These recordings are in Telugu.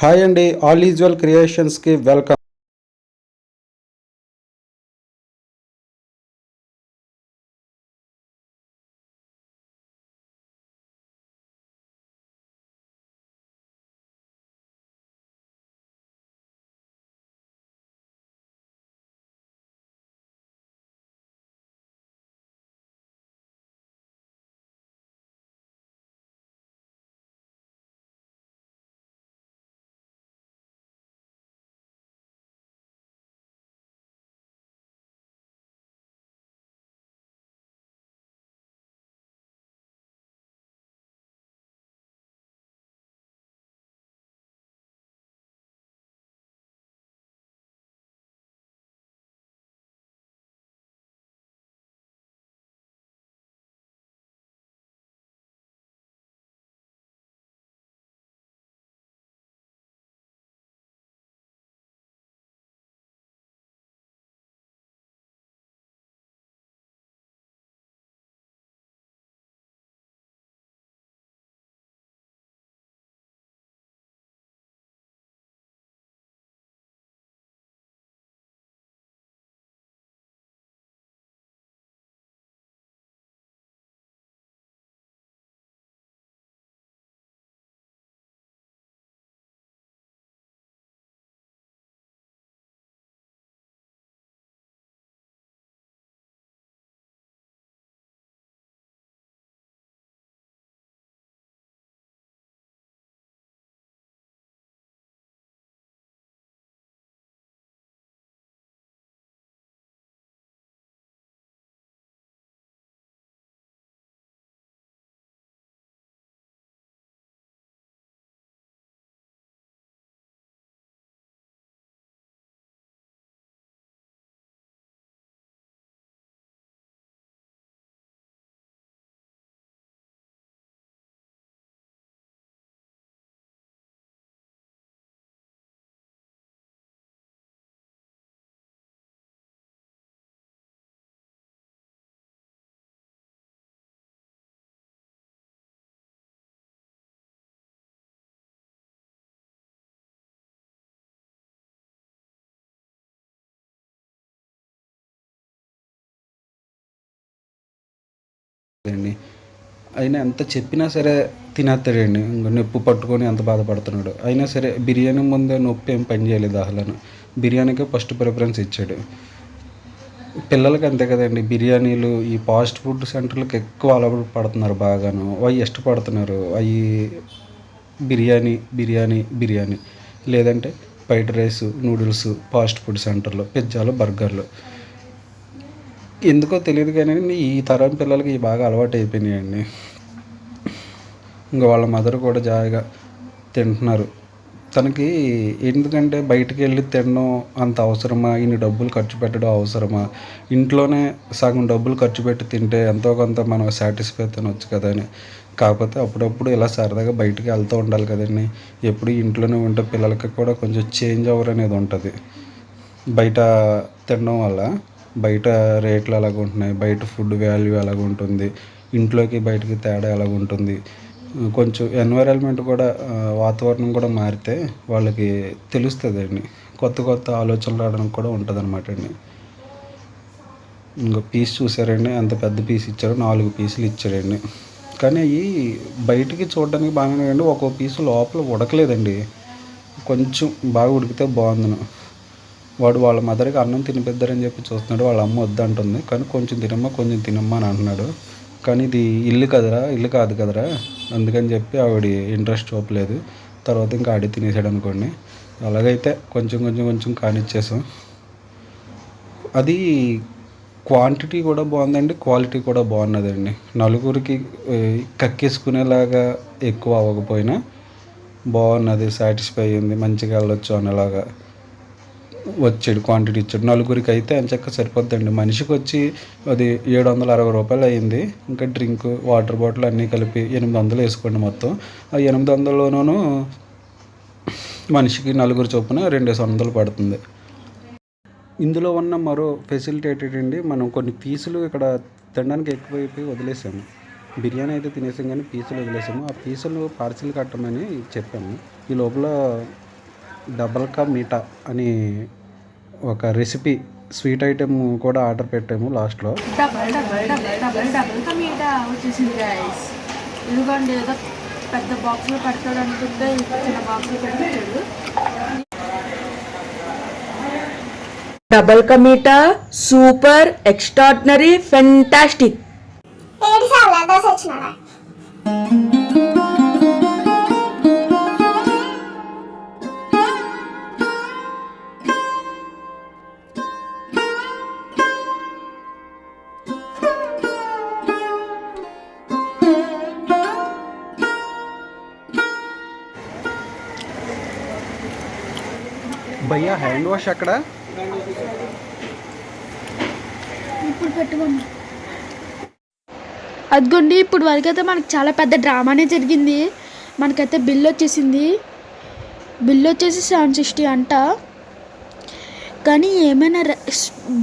హాయ్ అండి ఆల్ ఈజ్వల్ క్రియేషన్స్కి వెల్కమ్. అండి. అయినా ఎంత చెప్పినా సరే తినేస్తాడండి. ఇంకా నొప్పి పట్టుకొని ఎంత బాధపడుతున్నాడు. అయినా సరే బిర్యానీ ముందే నొప్పి ఏం పని చేయలేదు అసలు బిర్యానీకే ఫస్ట్ ప్రిఫరెన్స్ ఇచ్చాడు. పిల్లలకి అంతే కదండి. బిర్యానీలు ఈ ఫాస్ట్ ఫుడ్ సెంటర్లకు ఎక్కువ అలవాటు పడుతున్నారు బాగాను. అవి ఇష్టపడుతున్నారు అవి బిర్యానీ బిర్యానీ బిర్యానీ. లేదంటే fried rice noodles fast food సెంటర్లు పిజ్జాలు బర్గర్లు. ఎందుకో తెలియదు కానీ ఈ తరం పిల్లలకి బాగా అలవాటు అయిపోయినాయండి. ఇంకా వాళ్ళ మదర్ కూడా జాయిగా తింటున్నారు. తనకి ఎందుకంటే బయటికి వెళ్ళి తినడం అంత అవసరమా? ఇన్ని డబ్బులు ఖర్చు పెట్టడం అవసరమా? ఇంట్లోనే సగం డబ్బులు ఖర్చు పెట్టి తింటే ఎంతో కొంత మనం సాటిస్ఫై తినొచ్చు కదా అని. కాకపోతే అప్పుడప్పుడు ఇలా సరదాగా బయటికి వెళ్తూ ఉండాలి కదండి. ఎప్పుడు ఇంట్లోనే ఉంటే పిల్లలకి కూడా కొంచెం చేంజ్ ఓవర్ అనేది ఉంటుంది. బయట తినడం వల్ల బయట రేట్లు ఎలాగ ఉంటున్నాయి బయట ఫుడ్ వాల్యూ ఎలాగ ఉంటుంది ఇంట్లోకి బయటకి తేడా ఎలాగ ఉంటుంది కొంచెం ఎన్విరాన్మెంట్ కూడా వాతావరణం కూడా మారితే వాళ్ళకి తెలుస్తుంది అండి. కొత్త కొత్త ఆలోచనలు రావడానికి కూడా ఉంటుంది అనమాట అండి. ఇంకో పీస్ చూసారండి అంత పెద్ద పీస్ ఇచ్చారు నాలుగు పీసులు ఇచ్చారండి. కానీ అవి బయటికి చూడడానికి బాగానే అండి ఒక్కో పీసు లోపల ఉడకలేదండి. కొంచెం బాగా ఉడికితే బాగుందను వాడు వాళ్ళ మదర్కి అన్నం తినిపిద్దారని చెప్పి చూస్తున్నాడు వాళ్ళ అమ్మ వద్దంటుంది. కానీ కొంచెం తినమ్మా కొంచెం తినమ్మా అని అంటున్నాడు. కానీ ఇది ఇల్లు కదరా ఇల్లు కాదు కదరా అందుకని చెప్పి ఆవిడ ఇంట్రెస్ట్ చూపలేదు. తర్వాత ఇంకా ఆడి తినేసాడు అనుకోండి. అలాగైతే కొంచెం కొంచెం కొంచెం కానిచ్చేసాం. అది క్వాంటిటీ కూడా బాగుందండి క్వాలిటీ కూడా బాగున్నదండి. నలుగురికి కక్కేసుకునేలాగా ఎక్కువ అవ్వకపోయినా బాగున్నది సాటిస్ఫై అయింది మంచిగా వెళ్ళొచ్చు అనేలాగా. వచ్చాడు క్వాంటిటీ ఇచ్చాడు. నలుగురికి అయితే ఎంచక్క సరిపోద్దండి. మనిషికి వచ్చి అది ఏడు వందల అరవై రూపాయలు అయింది. ఇంకా డ్రింక్ వాటర్ బాటిల్ అన్నీ కలిపి ఎనిమిది వందలు వేసుకోండి మొత్తం. ఆ ఎనిమిది వందలలోనూ మనిషికి నలుగురు చొప్పున రెండేసి వందలు పడుతుంది. ఇందులో ఉన్న మరో ఫెసిలిటీ ఏంటంటే మనం కొన్ని పీసులు ఇక్కడ తినడానికి ఎక్కువైపోయి వదిలేసాము. బిర్యానీ అయితే తినేసాం కానీ పీసులు వదిలేసాము. ఆ పీసులు పార్సిల్ కట్టమని చెప్పాము. ఈ లోపల డబల్ కా మీఠా అని ఒక రెసిపీ స్వీట్ ఐటెం కూడా ఆర్డర్ పెట్టాము లాస్ట్లో double double double double double టమీట వచ్చేసింది గైస్ ఇదిగోండి ఏదో పెద్ద బాక్స్లో పెడతాడు అనుకుంటే చిన్న బాక్స్లో పెట్టాడు. డబల్ కమీటా సూపర్ ఎక్స్ట్రాడినరీ ఫెంటాస్టిక్ ఏడు సార్లు దోశ వచ్చినాడా భయ్యా హ్యాండ్ వాష్ అక్కడ ఇప్పుడు పెట్టుకోండి. అదిగోండి ఇప్పుడు వరకైతే మనకి చాలా పెద్ద డ్రామానే జరిగింది. మనకైతే బిల్ వచ్చేసింది. బిల్ వచ్చేసి సెవెన్ సిక్స్టీ అంట. కానీ ఏమైనా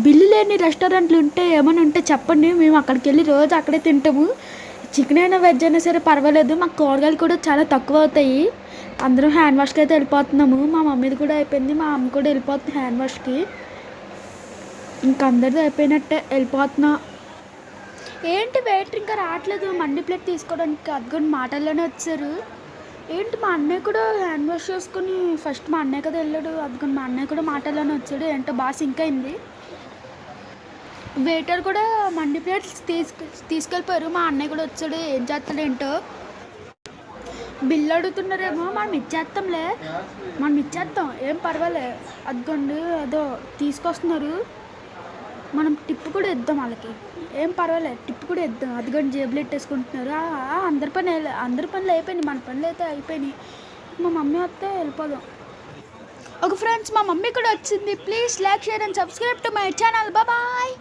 బిల్లు లేని రెస్టారెంట్లు ఉంటే ఏమైనా ఉంటే చెప్పండి. మేము అక్కడికి వెళ్ళి రోజు అక్కడే తింటాము. చికెన్ అయినా వెజ్ అయినా సరే పర్వాలేదు. మాకు కూరగాయలు కూడా చాలా తక్కువ అవుతాయి. అందరం హ్యాండ్ వాష్కి అయితే వెళ్ళిపోతున్నాము. మా మమ్మీది కూడా అయిపోయింది మా అమ్మ కూడా వెళ్ళిపోతుంది హ్యాండ్ వాష్కి. ఇంక అందరిది అయిపోయినట్టే వెళ్ళిపోతున్నా. ఏంటి వెయిటర్ ఇంకా రావట్లేదు మండి ప్లేట్ తీసుకోవడానికి అదిగోండి మాటల్లోనే వచ్చారు. ఏంటి మా అన్నయ్య కూడా హ్యాండ్ వాష్ చేసుకుని ఫస్ట్ మా అన్నయ్య కదా వెళ్ళాడు అదిగోండి మా అన్నయ్య కూడా మాటల్లోనే వచ్చాడు ఏంటో బాగా సింక్ అయింది. వెయిటర్ కూడా మండి ప్లేట్స్ తీసుకు తీసుకెళ్ళిపోయారు మా అన్నయ్య కూడా వచ్చాడు ఏం చేస్తాడు ఏంటో బిల్లు అడుగుతున్నారేమో మనం ఇచ్చేస్తాంలే మనం ఇచ్చేస్తాం ఏం పర్వాలే. అదిగోండి అదో తీసుకొస్తున్నారు. మనం టిప్ కూడా ఇద్దాం వాళ్ళకి. ఏం పర్వాలేదు టిప్ కూడా ఇద్దాం. అదిగోండి జేబులు ఎట్టేసుకుంటున్నారు. అందరి పని అందరి పనులు అయిపోయినాయి. మన పనులు అయితే అయిపోయినాయి. మా మమ్మీ వస్తే వెళ్ళిపోదాం. ఒక ఫ్రెండ్స్ మా మమ్మీ కూడా వచ్చింది. Please like share and subscribe to my channel. Bye.